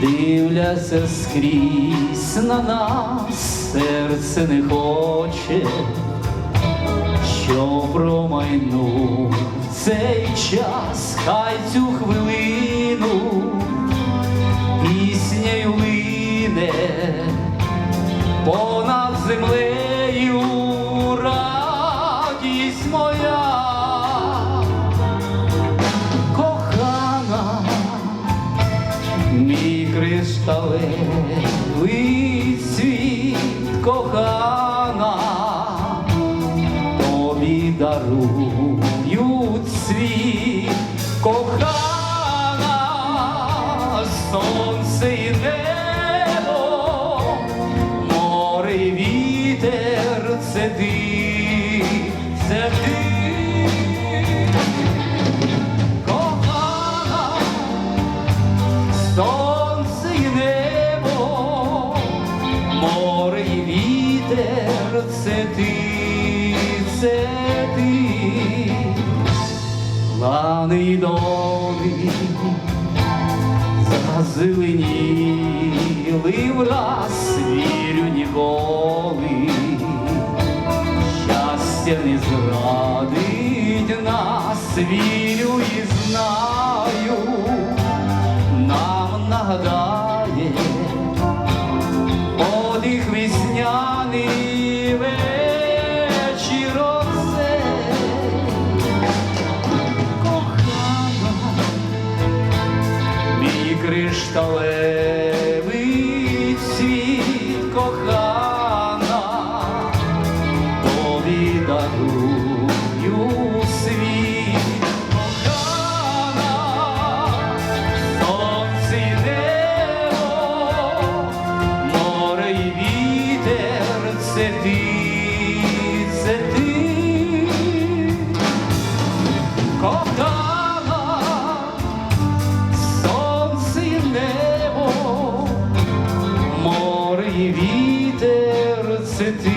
дивляться скрізь на нас, серце не хоче, що промайнув цей час, хай цю хвилину піснею лине понад землею кришталевий світ, кохана, тобі дарують світ, кохана, сонце і небо, море вітер, це ти, вітер, це ти, це ти, лани й доли, зазеленіли враз, вірю ніколи, щастя не зрадить нас, вірю і знаю, кришталевий світ кохана, тобі дарую світ кохана, небо, море й вітер, це ти, це ти. Кохана, вітер,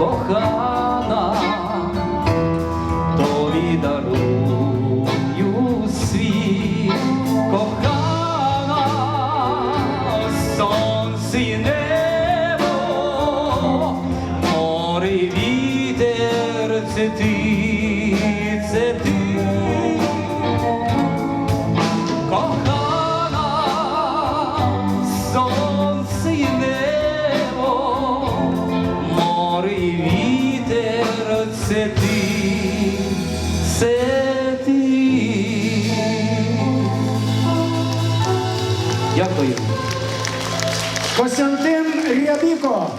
кохана, тобі дарую світ, кохана, сонце і небо, море вітер, це ти, Дякую. Костянтин Рябіко.